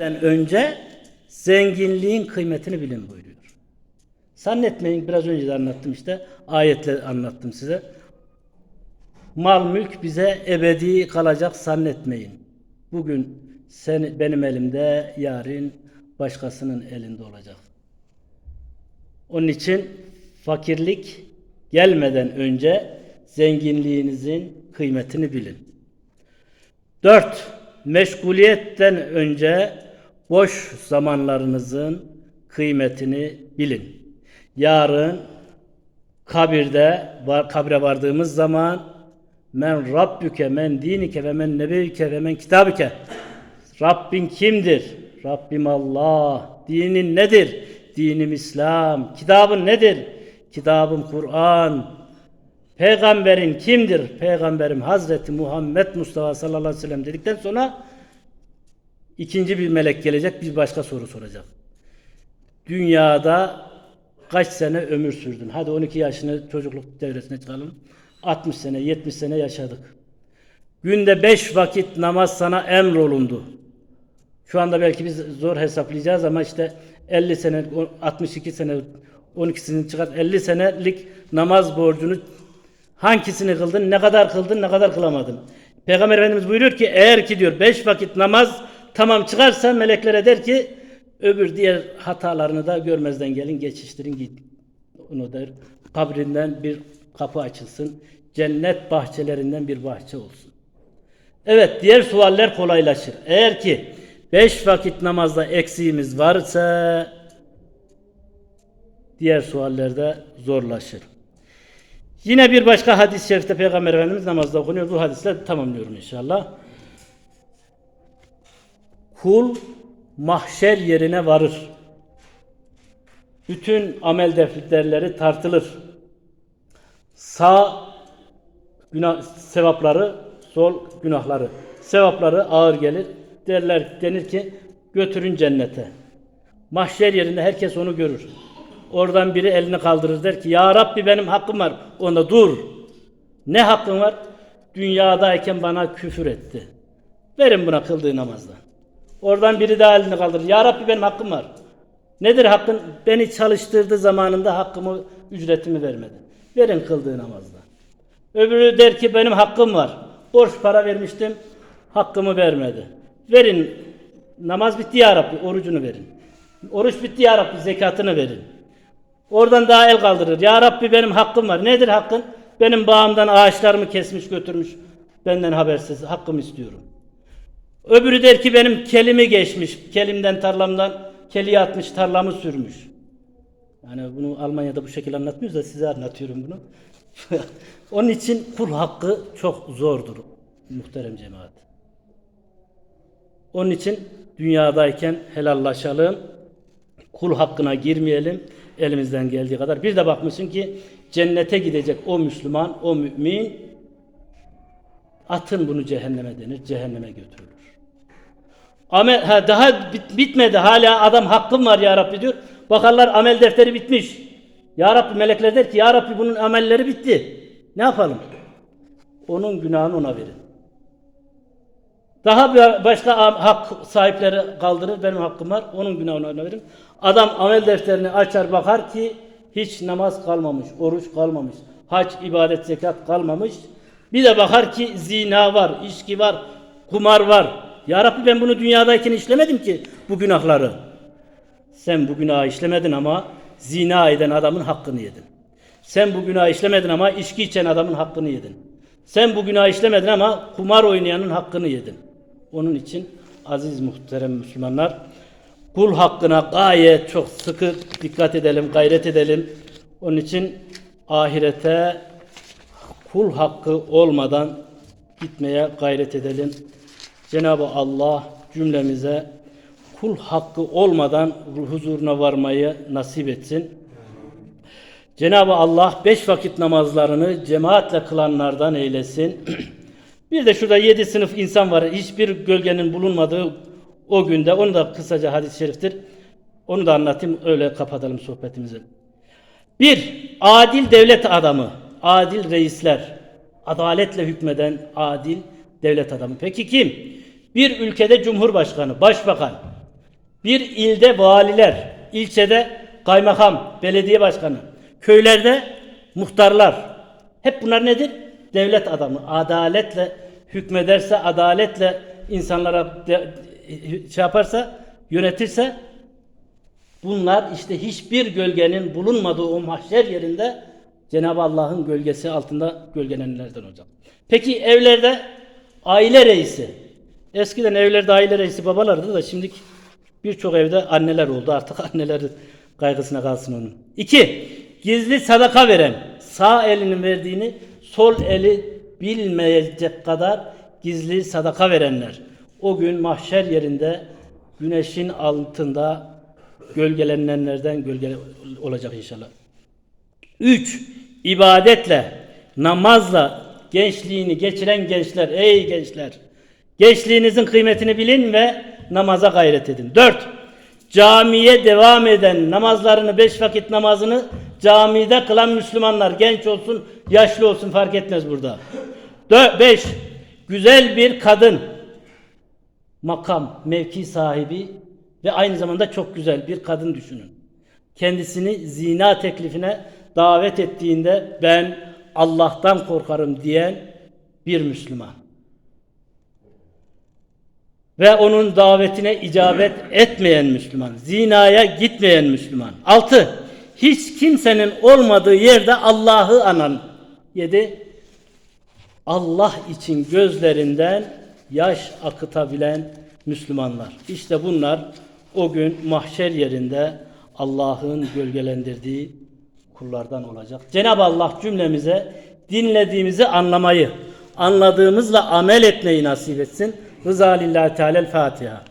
önce zenginliğin kıymetini bilin buyuruyor. Zannetmeyin biraz önce de anlattım işte ayetle anlattım size. Mal mülk bize ebedi kalacak zannetmeyin. Bugün sen benim elimde, yarın başkasının elinde olacak. Onun için fakirlik gelmeden önce zenginliğinizin kıymetini bilin. 4. Meşguliyetten önce boş zamanlarınızın kıymetini bilin. Yarın kabirde kabre vardığımız zaman men rabbüke men dinike ve men nebevike ve men kitabike Rabbin kimdir? Rabbim Allah. Dinin nedir? Dinim İslam. Kitabın nedir? Kitabım Kur'an. Peygamberin kimdir? Peygamberim Hazreti Muhammed Mustafa sallallahu aleyhi ve sellem dedikten sonra ikinci bir melek gelecek bir başka soru soracak. Dünyada kaç sene ömür sürdün? Hadi 12 yaşını çocukluk devresine çıkalım. 60 sene, 70 sene yaşadık. Günde 5 vakit namaz sana emrolundu. Şu anda belki biz zor hesaplayacağız ama işte 50 sene, 62 sene, 12'sini çıkart 50 senelik namaz borcunu hangisini kıldın, ne kadar kıldın, ne kadar kılamadın? Peygamber Efendimiz buyuruyor ki eğer ki diyor 5 vakit namaz tamam çıkarsa meleklere der ki öbür diğer hatalarını da görmezden gelin, geçiştirin git. Onu der. Kabrinden bir kapı açılsın. Cennet bahçelerinden bir bahçe olsun. Evet diğer sualler kolaylaşır. Eğer ki beş vakit namazda eksiğimiz varsa diğer suallerde zorlaşır. Yine bir başka hadis-i şerifte Peygamber Efendimiz namazda okunuyor. Bu hadisle tamamlıyorum inşallah. Kul mahşer yerine varır. Bütün amel defterleri tartılır. Sağ günah sevapları, sol günahları. Sevapları ağır gelir. Derler denir ki götürün cennete. Mahşer yerinde herkes onu görür. Oradan biri elini kaldırır der ki ya Rabbi benim hakkım var. Onda dur. Ne hakkın var? Dünyadayken bana küfür etti. Verin buna kıldığı namazdan. Oradan biri daha elini kaldırır. Ya Rabbi benim hakkım var. Nedir hakkın? Beni çalıştırdı zamanında hakkımı, ücretimi vermedi. Verin kıldığı namazdan. Öbürü der ki benim hakkım var. Borç para vermiştim, hakkımı vermedi. Verin, namaz bitti ya Rabbi, orucunu verin. Oruç bitti ya Rabbi, zekatını verin. Oradan daha el kaldırır. Ya Rabbi benim hakkım var. Nedir hakkın? Benim bağımdan ağaçlarımı kesmiş götürmüş. Benden habersiz. Hakkımı istiyorum. Öbürü der ki benim kelimi geçmiş. Kelimden tarlamdan keliye atmış tarlamı sürmüş. Yani bunu Almanya'da bu şekilde anlatmıyoruz da size anlatıyorum bunu. Onun için kul hakkı çok zordur muhterem cemaat. Onun için dünyadayken helallaşalım. Kul hakkına girmeyelim elimizden geldiği kadar. Bir de bakmışsın ki cennete gidecek o Müslüman, o mümin atın bunu cehenneme denir, cehenneme götürülür. Amel, ha, daha bit, bitmedi hala adam hakkım var ya Rabbi diyor. Bakarlar amel defteri bitmiş. Ya Rabbi melekler der ki ya Rabbi bunun amelleri bitti. Ne yapalım? Onun günahını ona verin. Daha başka hak sahipleri kaldırır. Benim hakkım var. Onun günahını ona verin. Adam amel defterini açar bakar ki hiç namaz kalmamış, oruç kalmamış, hac, ibadet, zekat kalmamış. Bir de bakar ki zina var, içki var, kumar var. Ya Rabbi ben bunu dünyadayken işlemedim ki bu günahları. Sen bu günahı işlemedin ama zina eden adamın hakkını yedin. Sen bu günahı işlemedin ama içki içen adamın hakkını yedin. Sen bu günahı işlemedin ama kumar oynayanın hakkını yedin. Onun için aziz muhterem Müslümanlar kul hakkına gayet çok sıkı dikkat edelim, gayret edelim. Onun için ahirete kul hakkı olmadan gitmeye gayret edelim. Cenab-ı Allah cümlemize kul hakkı olmadan huzuruna varmayı nasip etsin. Cenab-ı Allah beş vakit namazlarını cemaatle kılanlardan eylesin. bir de şurada yedi sınıf insan var. Hiçbir gölgenin bulunmadığı o günde. Onu da kısaca hadis-i şeriftir. Onu da anlatayım. Öyle kapatalım sohbetimizi. Bir, adil devlet adamı. Adil reisler. Adaletle hükmeden adil devlet adamı. Peki kim? Bir ülkede cumhurbaşkanı, başbakan. Bir ilde valiler, ilçede kaymakam, belediye başkanı, köylerde muhtarlar. Hep bunlar nedir? Devlet adamı. Adaletle hükmederse, adaletle insanlara de- şey yaparsa, yönetirse bunlar işte hiçbir gölgenin bulunmadığı o mahşer yerinde Cenab-ı Allah'ın gölgesi altında gölgelenenlerden olacak. Peki evlerde aile reisi. Eskiden evlerde aile reisi babalardı da şimdi birçok evde anneler oldu. Artık anneler kaygısına kalsın onun. İki, gizli sadaka veren. Sağ elinin verdiğini sol eli bilmeyecek kadar gizli sadaka verenler. O gün mahşer yerinde güneşin altında gölgelenenlerden gölge olacak inşallah. 3. İbadetle, namazla gençliğini geçiren gençler, ey gençler. Gençliğinizin kıymetini bilin ve namaza gayret edin. 4. Camiye devam eden namazlarını, beş vakit namazını camide kılan Müslümanlar, genç olsun, yaşlı olsun fark etmez burada. 5. Güzel bir kadın, makam, mevki sahibi ve aynı zamanda çok güzel bir kadın düşünün. Kendisini zina teklifine davet ettiğinde ben Allah'tan korkarım diyen bir Müslüman. Ve onun davetine icabet etmeyen Müslüman. Zinaya gitmeyen Müslüman. 6. Hiç kimsenin olmadığı yerde Allah'ı anan. 7. Allah için gözlerinden yaş akıtabilen Müslümanlar. İşte bunlar o gün mahşer yerinde Allah'ın gölgelendirdiği kullardan olacak. Cenab-ı Allah cümlemize dinlediğimizi anlamayı, anladığımızla amel etmeyi nasip etsin. Rıza lillahi teala Fatiha.